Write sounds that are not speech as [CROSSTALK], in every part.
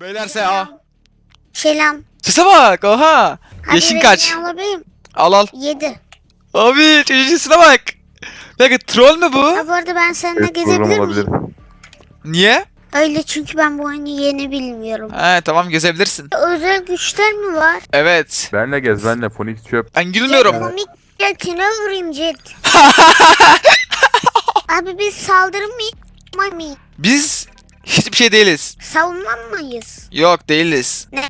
Beylerse a. Selam. Sese bak oha. Yaşın Hadi kaç? Alabilirim. Al al. 7. Abi çocuğuna bak. Peki troll mü bu? Ha bu arada ben seninle Evet, gezebilir miyim? Niye? Öyle çünkü ben bu oyunu yeni bilmiyorum. He tamam gezebilirsin. Özel güçler mi var? Evet. Benle gez benle Phoenix çöp. Ben gülmüyorum. Komik jetine vurayım jet. [LAUGHS] Abi biz saldırı mı? mı? Biz hiçbir şey değiliz. Savunma mıyız? Yok değiliz. Ne?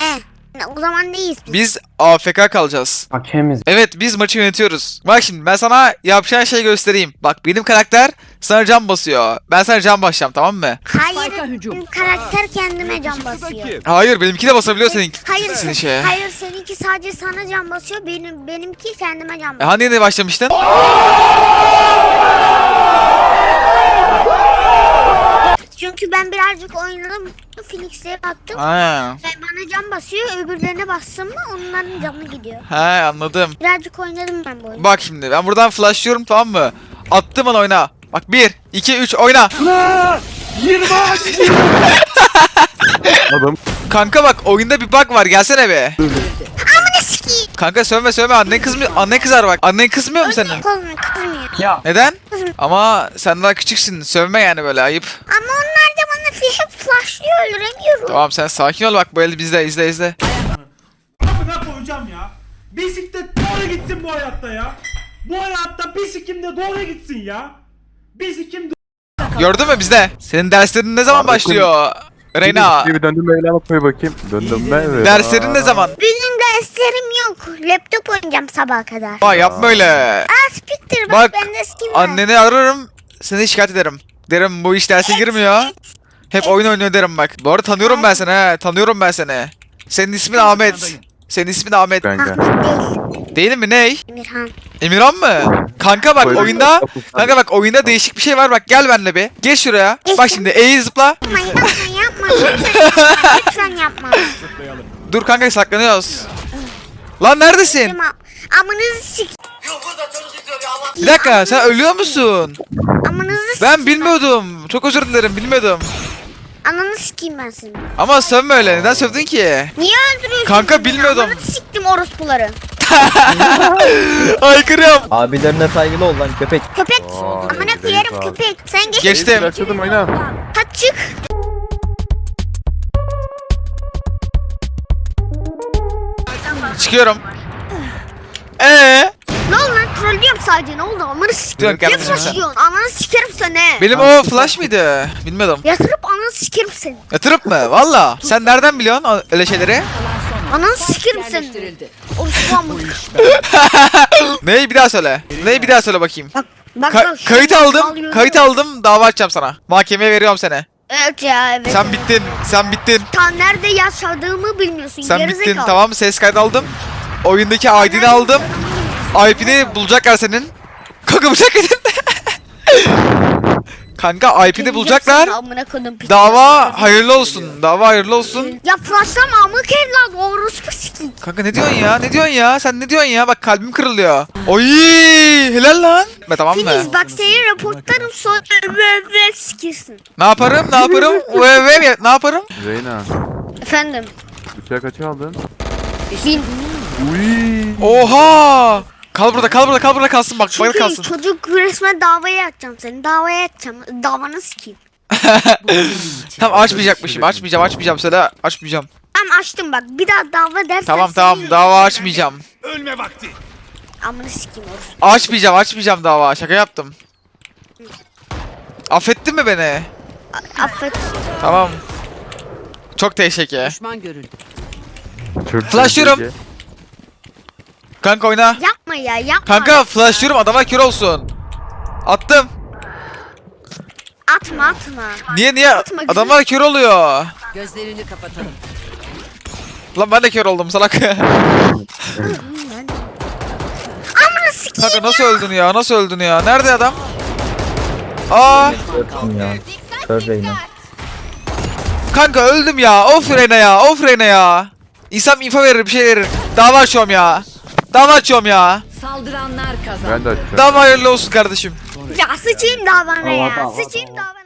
Ne, O zaman neyiz biz? Biz AFK kalacağız. Hakemiz. Evet biz maçı yönetiyoruz. Bak şimdi ben sana yapacağın şeyi göstereyim. Bak benim karakter sana can basıyor. Ben sana can basacağım tamam mı? Hayır, benim karakter kendime can basıyor. Hayır benimki de basabiliyor senin. Hayır, senin se- şeye. hayır seninki sadece sana can basıyor, benim benimki kendime can E, basıyor. Hani yeni başlamıştın? [LAUGHS] Çünkü ben birazcık oynadım, Phoenix'e baktım. Ha. Ve bana can basıyor, öbürlerine bassın mı onların canı gidiyor. He anladım. Birazcık oynadım ben bu oyunu. Bak şimdi ben buradan flashlıyorum tamam mı? Attım an oyna. Bak 1, 2, 3 oyna. Adam [LAUGHS] Kanka bak oyunda bir bug var gelsene be. Amına sikeyim. Kanka sövme sövme annen kızmıyor. Annen kızar bak. Annen kızmıyor mu senin? Kızmıyor, kızmıyor. Ya Neden? Ama sen daha küçüksün. Sövme yani böyle ayıp. Ama bana hep flashlıyor, öldüremiyorum. Tamam sen sakin ol bak böyle bizde izle izle. Amına koyacağım ya. Bisiklet doğru gitsin bu hayatta ya. Bu hayatta bisiklim de doğru gitsin ya. Bisiklim Gördün mü bizde? Senin derslerin ne zaman Abi, başlıyor? Reyna. Bir döndüm böyle bakmaya bakayım. Döndüm ben. Derslerin ne zaman? Benim derslerim yok. Laptop oynayacağım sabaha kadar. Aa yapma öyle. Aa spiktir bak, Bak bende skin var. anneni ararım. Seni şikayet ederim. Derim bu iş derse girmiyor. Hep oyun oynuyor derim bak. Bu arada tanıyorum ben seni he. Tanıyorum ben seni. Senin ismin Ahmet. Senin ismin Ahmet. Kanka. Ahmet değil, Değil mi ney? Emirhan. Emirhan mı? Kanka bak Böyle- oyunda Kanka bak oyunda değişik bir şey var bak gel benimle bir. Geç şuraya. Bak şimdi E'yi zıpla. Yapma yapma yapma. Lütfen, yapma. Dur kanka saklanıyoruz. Lan neredesin? Ama amınızı sik. Bir dakika sen ölüyor musun? Amınızı sik. Ben bilmiyordum. Çok özür dilerim bilmiyordum. Ananı sikeyim ben seni. Ama sövme öyle. Neden sövdün ki? Niye öldürüyorsun? Kanka, beni? bilmiyordum. Amını siktim orospuları. [LAUGHS] Aykırıyorum. Abilerine saygılı ol lan köpek. Köpek. Amına koyarım köpek. Sen geç. Geçtim. Açıldım oyna. Hadi çık. Çıkıyorum. Ee? Ne oldu lan? Trollüyorum sadece. Ne oldu? Ne kardeşim sen. flashlıyorsun? Ananı sikerim seni. Benim o flash mıydı? Bilmiyordum. Yatırıp ananı sikerim seni. Yatırıp mı? Valla. Sen nereden biliyorsun o- öyle şeyleri? Ananı sikerim seni. Orospu amına. Neyi bir daha söyle. Neyi bir daha söyle bakayım. Bak bak Ka- bak. kayıt aldım. Kayıt aldım. Dava açacağım sana. Mahkemeye veriyorum seni. Evet ya evet. Sen bittin. Sen bittin. Sen nerede yaşadığımı bilmiyorsun. Sen gerizekalı. bittin. Tamam mı? Ses kaydı aldım. Oyundaki ID'ni aldım. IP'ni bulacaklar senin. Kanka bıçak edin. Kanka IP'ni bulacaklar. Amına kodum piç. Dava hayırlı olsun. Dava hayırlı olsun. Ya flashlama amık evlat orospu sikeyim. Kanka ne diyorsun ya? Ne diyorsun ya? Sen ne diyorsun ya? Bak kalbim kırılıyor. Oy helal lan. Be tamam mı? Filiz bak seni raportlarım sonra ve sikirsin. Ne yaparım? Ne yaparım? [LAUGHS] Ve ve ne yaparım? Zeyna. Efendim. Bıçağı kaça aldın? Bin. Uy. Oha! Kal burada, kal burada, kal burada kalsın bak. Bana Çünkü kalsın. çocuk resmen davaya atacağım seni. Davaya atacağım. Davanı sikeyim. [LAUGHS] Tamam açmayacakmışım. Açmayacağım, açmayacağım. Söyle açmayacağım. Tamam açtım bak. Bir daha dava dersen Tamam tamam dava açmayacağım. ölme vakti. Amını sikeyim orospu. Açmayacağım, açmayacağım dava. Şaka yaptım. Affettin mi beni? A- Affet. Tamam. Çok teşekkür. Düşman görüldü. İyi. Kanka oyna. Yapma ya yapma. Kanka flashlıyorum adama kör olsun. Attım. Atma atma. Niye niye? Atma, güzel. Adamlar kör oluyor. Gözlerini kapatalım. Lan ben de kör oldum salak. [LAUGHS] Amını sikeyim. Kanka nasıl öldün ya? Nasıl öldün ya? Nerede adam? Aa, Körsün ya. Kör Reyna. kanka öldüm ya. Of Reyna ya. Of Reyna ya. İnsan info verir, bir şey verir. Dava açıyorum ya. Dava açıyorum ya. Saldıranlar kazandı. Ben de açacağım. Dava hayırlı olsun kardeşim. Ya sıçayım davana ya. Sıçayım davana.